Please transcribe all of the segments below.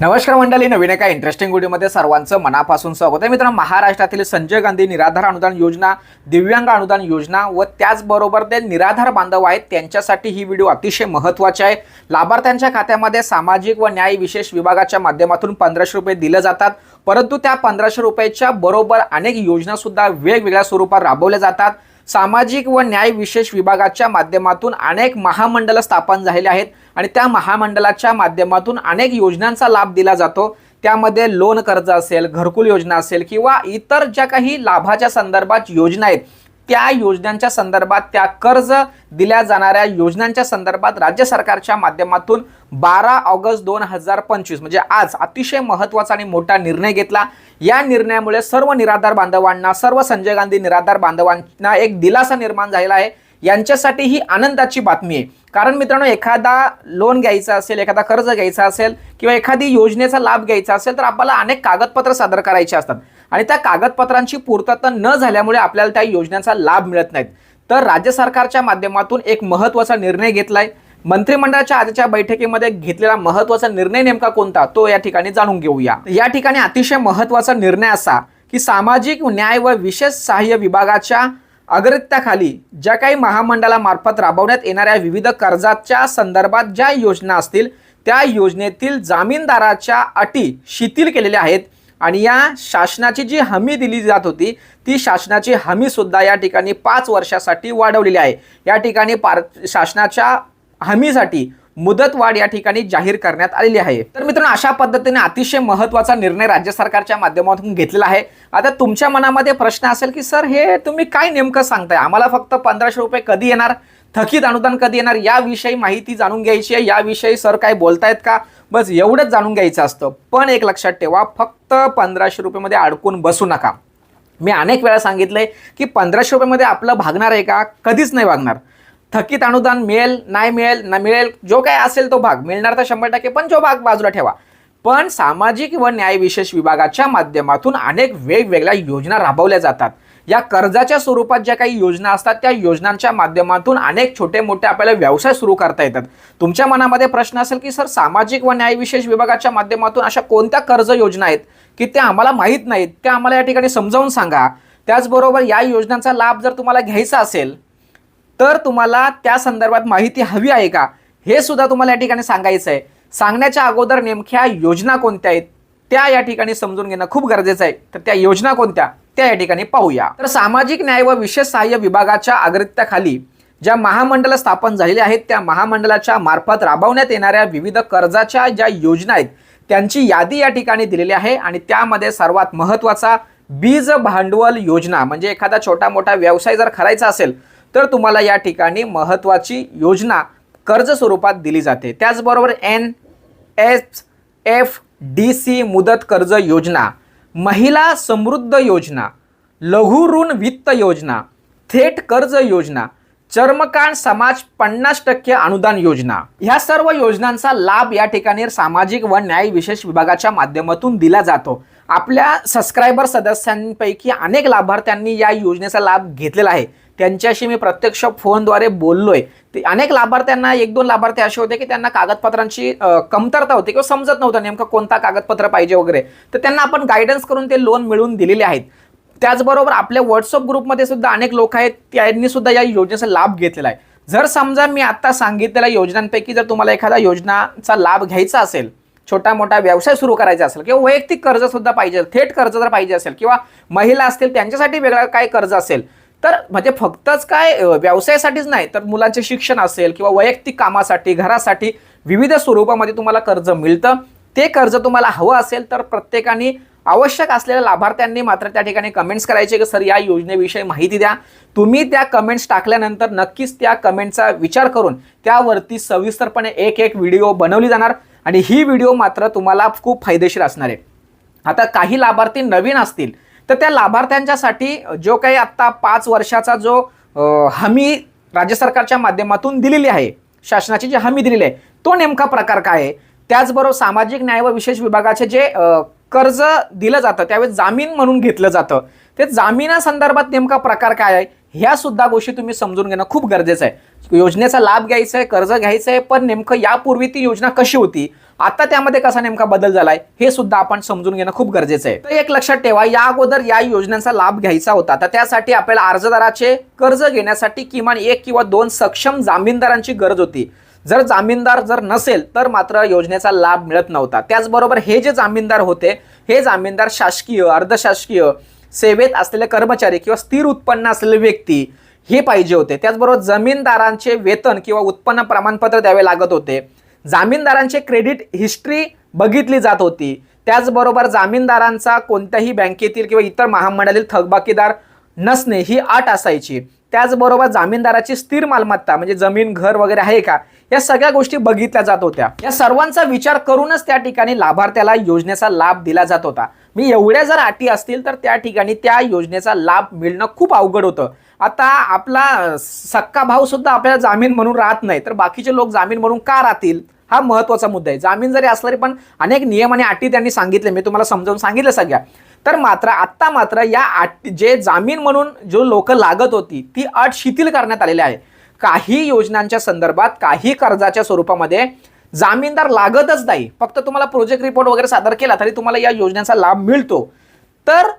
नमस्कार मंडळी नवीन एका इंटरेस्टिंग व्हिडिओमध्ये सर्वांचं मनापासून स्वागत आहे. मित्रांनो महाराष्ट्रातील संजय गांधी निराधार अनुदान योजना दिव्यांग अनुदान योजना व त्याचबरोबर ते निराधार बांधव आहेत त्यांच्यासाठी ही व्हिडिओ अतिशय महत्त्वाची आहे. लाभार्थ्यांच्या खात्यामध्ये सामाजिक व न्याय विशेष विभागाच्या माध्यमातून पंधराशे रुपये दिले जातात. परंतु त्या पंधराशे रुपयाच्या बरोबर अनेक योजनासुद्धा वेगवेगळ्या स्वरूपात राबवल्या जातात. सामाजिक व न्याय विशेष विभागाच्या माध्यमातून अनेक महामंडळ स्थापन झालेले आहेत आणि त्या महामंडळाच्या माध्यमातून अनेक योजनांचा लाभ दिला जातो. त्यामध्ये लोन कर्ज असेल घरकुल योजना असेल किंवा इतर ज्या काही लाभाच्या संदर्भात योजना आहेत त्या योजनांच्या संदर्भात त्या कर्ज दिल्या जाणाऱ्या योजनांच्या संदर्भात राज्य सरकारच्या माध्यमातून बारा ऑगस्ट दोन हजार पंचवीस म्हणजे आज अतिशय महत्त्वाचा आणि मोठा निर्णय घेतला. या निर्णयामुळे सर्व निराधार बांधवांना सर्व संजय गांधी निराधार बांधवांना एक दिलासा निर्माण झालेला आहे. यांच्यासाठी ही आनंदाची बातमी आहे. कारण मित्रांनो एखादा लोन घ्यायचा असेल एखादा कर्ज घ्यायचा असेल किंवा एखादी योजनेचा लाभ घ्यायचा असेल तर आपल्याला अनेक कागदपत्र सादर करायचे असतात. आणि त्या कागदपत्रांची पूर्तता न झाल्यामुळे आपल्याला त्या योजनेचा लाभ मिळत नाहीत. तर राज्य सरकारच्या माध्यमातून एक महत्त्वाचा निर्णय घेतलाय. मंत्रिमंडळाच्या आजच्या बैठकीमध्ये घेतलेला महत्त्वाचा निर्णय नेमका कोणता? तो या ठिकाणी जाणून घेऊया. या ठिकाणी अतिशय महत्त्वाचा निर्णय असा की सामाजिक न्याय व विशेष सहाय्य विभागाच्या अग्रत्याखाली ज्या काही महामंडळामार्फत राबवण्यात येणाऱ्या विविध कर्जाच्या संदर्भात ज्या योजना असतील त्या योजनेतील जामीनदाराच्या अटी शिथिल केलेल्या आहेत आणि या शासनाची जी हमी दिली जात होती ती शासनाची हमीसुद्धा या ठिकाणी पाच वर्षासाठी वाढवलेली आहे. या ठिकाणी पार शासनाच्या हमीसाठी मुदतवाढ या ठिकाणी जाहीर करण्यात आलेली आहे. तर मित्रांनो अशा पद्धतीने अतिशय महत्त्वाचा निर्णय राज्य सरकारच्या माध्यमातून घेतलेला आहे. आता तुमच्या मनामध्ये प्रश्न असेल की सर हे तुम्ही काय नेमकं सांगताय? आम्हाला फक्त पंधराशे रुपये कधी येणार? थकीत अनुदान कधी येणार? याविषयी माहिती जाणून घ्यायची आहे. याविषयी सर काय बोलतायत का? बस एवढंच जाणून घ्यायचं असतं. पण एक लक्षात ठेवा फक्त पंधराशे रुपयेमध्ये अडकून बसू नका. मी अनेक वेळा सांगितलंय की पंधराशे रुपयामध्ये आपलं भागणार आहे का? कधीच नाही भागणार. थकीत अनुदान मिळेल नाही मिळेल ना मिळेल जो काय असेल तो भाग. मिळणार तर शंभर टक्के पण जो भाग बाजूला ठेवा. पण सामाजिक व न्याय विशेष विभागाच्या माध्यमातून अनेक वेगवेगळ्या योजना राबवल्या जातात. या कर्जाच्या स्वरूपात ज्या काही योजना असतात त्या योजनांच्या माध्यमातून अनेक छोटे मोठे आपल्याला व्यवसाय सुरू करता येतात. तुमच्या मनामध्ये प्रश्न असेल की सर सामाजिक व न्यायविशेष विभागाच्या माध्यमातून अशा कोणत्या कर्ज योजना आहेत की त्या आम्हाला माहीत नाहीत? त्या आम्हाला या ठिकाणी समजावून सांगा. त्याचबरोबर या योजनांचा लाभ जर तुम्हाला घ्यायचा असेल तर तुम्हाला त्या संदर्भात माहिती हवी आहे का? हे सुद्धा तुम्हाला या ठिकाणी सांगायचं आहे सांगण्याच्या अगोदर नेमक्या योजना कोणत्या आहेत? त्या या ठिकाणी समजून घेणं खूप गरजेचं आहे. तर त्या योजना कोणत्या? त्या या ठिकाणी पाहूया. तर सामाजिक न्याय व विशेष सहाय्य विभागाच्या अग्रत्याखाली ज्या महामंडळ स्थापन झालेल्या आहेत त्या महामंडळाच्या मार्फत राबवण्यात येणाऱ्या विविध कर्जाच्या ज्या योजना आहेत त्यांची यादी या ठिकाणी दिलेली आहे आणि त्यामध्ये सर्वात महत्त्वाचा बीज भांडवल योजना म्हणजे एखादा छोटा मोठा व्यवसाय जर करायचा असेल तर तुम्हाला या ठिकाणी महत्त्वाची योजना कर्ज स्वरूपात दिली जाते. त्याचबरोबर N S F D C मुदत कर्ज योजना महिला समृद्ध योजना लघु ऋण वित्त योजना थेट कर्ज योजना चर्मकांड समाज पन्नास टक्के अनुदान योजना. ह्या सर्व योजनांचा लाभ या ठिकाणी सामाजिक व न्याय विशेष विभागाच्या माध्यमातून दिला जातो. आपल्या सबस्क्रायबर सदस्यांपैकी अनेक लाभार्थ्यांनी या योजनेचा लाभ घेतलेला आहे. त्यांच्याशी मी प्रत्यक्ष फोनद्वारे बोललोय. ते अनेक लाभार्थ्यांना एक दोन लाभार्थी असे होते की त्यांना कागदपत्रांची कमतरता होती किंवा समजत नव्हतं नेमकं कोणता कागदपत्र पाहिजे वगैरे. तर त्यांना आपण गायडन्स करून ते लोन मिळवून दिलेले आहेत. त्याचबरोबर आपल्या व्हॉट्सअप ग्रुपमध्ये सुद्धा अनेक लोक आहेत त्यांनी सुद्धा या योजनेचा लाभ घेतलेला आहे. जर समजा मी आत्ता सांगितलेल्या योजनांपैकी जर तुम्हाला एखादा योजनाचा लाभ घ्यायचा असेल छोटा मोठा व्यवसाय सुरू करायचा असेल किंवा वैयक्तिक कर्ज सुद्धा पाहिजे थेट कर्ज जर पाहिजे असेल किंवा महिला असतील त्यांच्यासाठी वेगळं काय कर्ज असेल तर म्हणजे फक्तच काय व्यवसायासाठीच नाही तर मुलांचे शिक्षण असेल किंवा वैयक्तिक कामासाठी घरासाठी विविध स्वरूपामध्ये तुम्हाला कर्ज मिळतं. ते कर्ज तुम्हाला हवं असेल तर प्रत्येकाने आवश्यक असलेल्या लाभार्थ्यांनी मात्र त्या ठिकाणी कमेंट्स करायचे की सर या योजनेविषयी माहिती द्या. तुम्ही त्या कमेंट्स टाकल्यानंतर नक्कीच त्या कमेंटचा विचार करून त्यावरती सविस्तरपणे एक एक व्हिडिओ बनवली जाणार आणि ही व्हिडिओ मात्र तुम्हाला खूप फायदेशीर असणार आहे. आता काही लाभार्थी नवीन असतील तर त्या लाभार्थ्यांच्यासाठी जो काही आत्ता पाच वर्षाचा जो हमी राज्य सरकारच्या माध्यमातून दिलेली आहे शासनाची जी हमी दिलेली आहे तो नेमका प्रकार काय आहे? त्याचबरोबर सामाजिक न्याय व विशेष विभागाचे जे कर्ज दिलं जातं त्यावेळेस जामीन म्हणून घेतलं जातं ते जामिनासंदर्भात नेमका प्रकार काय आहे? ह्या सुद्धा गोष्टी तुम्ही समजून घेणं खूप गरजेचं आहे. योजनेचा लाभ घ्यायचा आहे कर्ज घ्यायचं आहे पण नेमकं यापूर्वी ती योजना कशी होती? आता त्यामध्ये कसा नेमका बदल झालाय हे सुद्धा आपण समजून घेणं खूप गरजेचं आहे. तर एक लक्षात ठेवा या अगोदर या योजनांचा लाभ घ्यायचा होता. तर त्यासाठी आपल्याला अर्जदाराचे कर्ज घेण्यासाठी किमान एक किंवा दोन सक्षम जामीनदारांची गरज होती. जर जामीनदार जर नसेल तर मात्र योजनेचा लाभ मिळत नव्हता. त्याचबरोबर हे जे जामीनदार होते हे जामीनदार शासकीय अर्धशासकीय सेवेत असलेले कर्मचारी किंवा स्थिर उत्पन्न असलेले व्यक्ती हे पाहिजे होते. त्याचबरोबर जमीनदारांचे वेतन किंवा उत्पन्न प्रमाणपत्र द्यावे लागत होते. जामीनदारांचे क्रेडिट हिस्ट्री बघितली जात होती. त्याचबरोबर जामीनदारांचा कोणत्याही बँकेतील किंवा इतर महामंडळातील थकबाकीदार नसणे ही अट असायची. त्याचबरोबर जामीनदाराची स्थिर मालमत्ता म्हणजे जमीन घर वगैरे आहे का? या सगळ्या गोष्टी बघितल्या जात होत्या. या सर्वांचा विचार करूनच त्या ठिकाणी लाभार्थ्याला योजनेचा लाभ दिला जात होता. मी एवढ्या जर अटी असतील तर त्या ठिकाणी त्या योजनेचा लाभ मिळणं खूप अवघड होतं. आता आपला सक्का भाव सुद्धा आपल्याला जामीन म्हणून राहत नाही तर बाकीचे लोक जामीन म्हणून का राहतील? हा महत्त्वाचा मुद्दा आहे. जामीन जरी असला तरी पण अनेक नियम आणि अटी त्यांनी सांगितले. मी तुम्हाला समजावून सांगितलं सगळ्या. तर मात्र आत्ता मात्र या आट जे जामीन म्हणून जो लोक लागत होती ती अट शिथिल करण्यात आलेली आहे. काही योजनांच्या संदर्भात काही कर्जाच्या स्वरूपामध्ये जामीनदार लागतच नाही. फक्त तुम्हाला प्रोजेक्ट रिपोर्ट वगैरे सादर केला तरी तुम्हाला या योजनेचा लाभ मिळतो. तर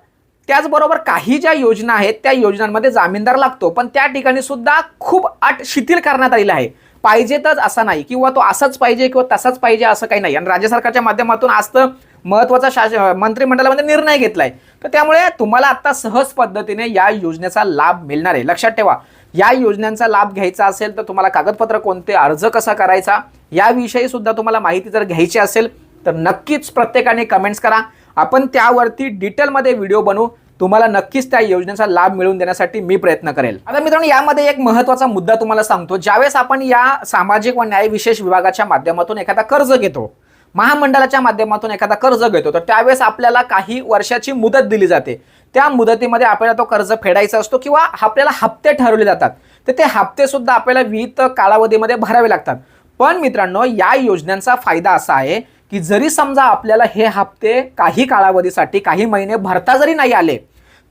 त्याचबरोबर काही ज्या योजना आहेत त्या योजनांमध्ये जामीनदार लागतो. पण त्या ठिकाणी सुद्धा खूप अट शिथिल करण्यात आलेली आहे. पाहिजेतच असा नाही किंवा तो असाच पाहिजे किंवा तसाच पाहिजे असं काही नाही. आणि राज्य सरकारच्या माध्यमातून आज तर महत्त्वाचा शास मंत्रिमंडळामध्ये निर्णय घेतलाय. तर त्यामुळे तुम्हाला आता सहज पद्धतीने या योजनेचा लाभ मिळणार आहे. लक्षात ठेवा या योजनांचा लाभ घ्यायचा असेल तर तुम्हाला कागदपत्र कोणते अर्ज कसा करायचा याविषयी सुद्धा तुम्हाला माहिती जर घ्यायची असेल तर नक्कीच प्रत्येकाने कमेंट्स करा. आपण त्यावरती डिटेलमध्ये व्हिडिओ बनवू. तुम्हाला नक्कीच त्या योजनेचा लाभ मिळवून देण्यासाठी मी प्रयत्न करेल. आता मित्रांनो यामध्ये एक महत्त्वाचा मुद्दा तुम्हाला सांगतो. ज्यावेळेस आपण या सामाजिक व न्याय विशेष विभागाच्या माध्यमातून एखादा कर्ज घेतो महामंडळाच्या माध्यमातून एखादा कर्ज घेतो तर त्यावेळेस आपल्याला काही वर्षाची मुदत दिली जाते. त्या मुदतीमध्ये आपल्याला तो कर्ज फेडायचा असतो किंवा आपल्याला हप्ते ठरवले जातात. तर ते हप्ते सुद्धा आपल्याला विविध कालावधीमध्ये भरावे लागतात. पण मित्रांनो या योजनांचा फायदा असा आहे की जरी समजा आपल्याला हे हप्ते काही कालावधीसाठी काही महिने भरता जरी नाही आले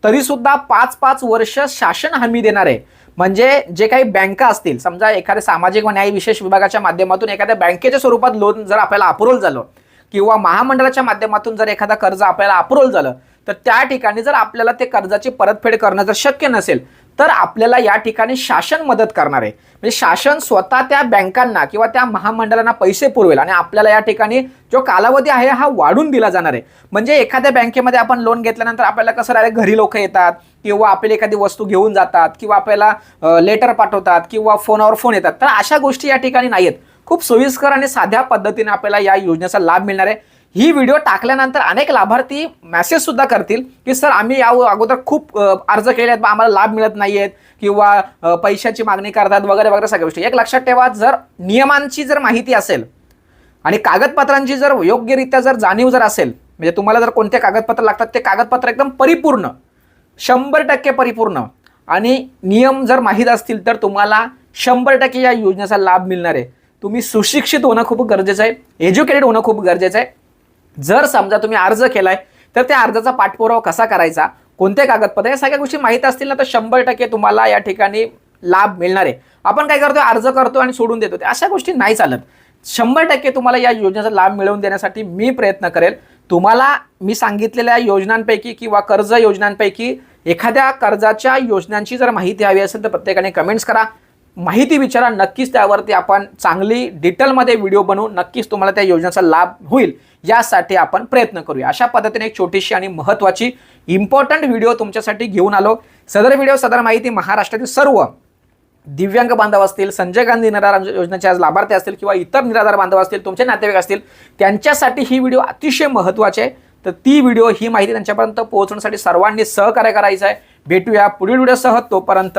तरी सुद्धा पाच पाच वर्ष शासन हमी देणार आहे. म्हणजे जे काही बँका असतील समजा एखाद्या सामाजिक व न्याय विशेष विभागाच्या माध्यमातून एखाद्या बँकेच्या स्वरूपात लोन जर आपल्याला अप्रुव्हल झालं किंवा महामंडळाच्या माध्यमातून जर एखादा कर्ज आपल्याला अप्रुव्हल झालं तर त्या ठिकाणी जर आपल्याला ते कर्जाची परतफेड करणं जर शक्य नसेल तर आपल्याला या ठिकाणी शासन मदत करणार आहे. म्हणजे शासन स्वतः त्या बँकांना किंवा त्या महामंडळांना पैसे पुरवेल आणि आपल्याला या ठिकाणी जो कालावधी आहे हा वाढून दिला जाणार आहे. म्हणजे एखाद्या बँकेमध्ये आपण लोन घेतल्यानंतर आपल्याला कसं राहिले घरी लोक येतात किंवा आपल्याला एखादी वस्तू घेऊन जातात किंवा आपल्याला लेटर पाठवतात किंवा फोनवर फोन येतात. तर अशा गोष्टी या ठिकाणी नाही आहेत खूप सोयीस्कर आणि साध्या पद्धतीने आपल्याला या योजनेचा लाभ मिळणार आहे. ही व्हिडिओ टाकल्यानंतर अनेक लाभार्थी मॅसेजसुद्धा करतील की सर आम्ही या अगोदर खूप अर्ज केले आहेत आम्हाला लाभ मिळत नाही आहेत किंवा पैशाची मागणी करतात वगैरे वगैरे सगळ्या गोष्टी. एक लक्षात ठेवा जर नियमांची जर माहिती असेल आणि कागदपत्रांची जर योग्यरित्या जर जाणीव जर असेल म्हणजे तुम्हाला जर कोणते कागदपत्र लागतात ते कागदपत्र एकदम परिपूर्ण शंभर टक्के परिपूर्ण आणि नियम जर माहीत असतील तर तुम्हाला शंभर टक्के या योजनेचा लाभ मिळणार आहे. तुम्ही सुशिक्षित होणं खूप गरजेचं आहे एज्युकेटेड होणं खूप गरजेचं आहे. जर समजा तुम्ही अर्ज केलाय तर त्या अर्जाचा पाठपुरावा कसा करायचा? कोणते कागदपत्र? या सगळ्या गोष्टी माहीत असतील ना तर शंभर टक्के तुम्हाला या ठिकाणी लाभ मिळणार आहे. आपण काय करतो अर्ज करतो आणि सोडून देतो ते अशा गोष्टी नाही चालत. शंभर टक्के तुम्हाला या योजनेचा लाभ मिळवून देण्यासाठी मी प्रयत्न करेल. तुम्हाला मी सांगितलेल्या योजनांपैकी किंवा कर्ज योजनांपैकी एखाद्या कर्जाच्या योजनांची जर माहिती हवी असेल तर प्रत्येकाने कमेंट्स करा. माहिती विचारा नक्कीच त्यावरती आपण चांगली डिटेलमध्ये व्हिडिओ बनवू नक्कीच तुम्हाला त्या योजनेचा लाभ होईल यासाठी आपण प्रयत्न करूया. अशा पद्धतीने एक छोटीशी आणि महत्त्वाची इम्पॉर्टंट व्हिडिओ तुमच्यासाठी घेऊन आलो. सदर व्हिडिओ सदर माहिती महाराष्ट्रातील सर्व दिव्यांग बांधव असतील संजय गांधी निराधार योजनेचे आज लाभार्थी असतील किंवा इतर निराधार बांधव असतील तुमचे नातेवाईक असतील त्यांच्यासाठी ही व्हिडिओ अतिशय महत्त्वाची आहे. तर ती व्हिडिओ ही माहिती त्यांच्यापर्यंत पोहोचवण्यासाठी सर्वांनी सहकार्य करायचं आहे. भेटूया पुढील व्हिडिओसह तोपर्यंत.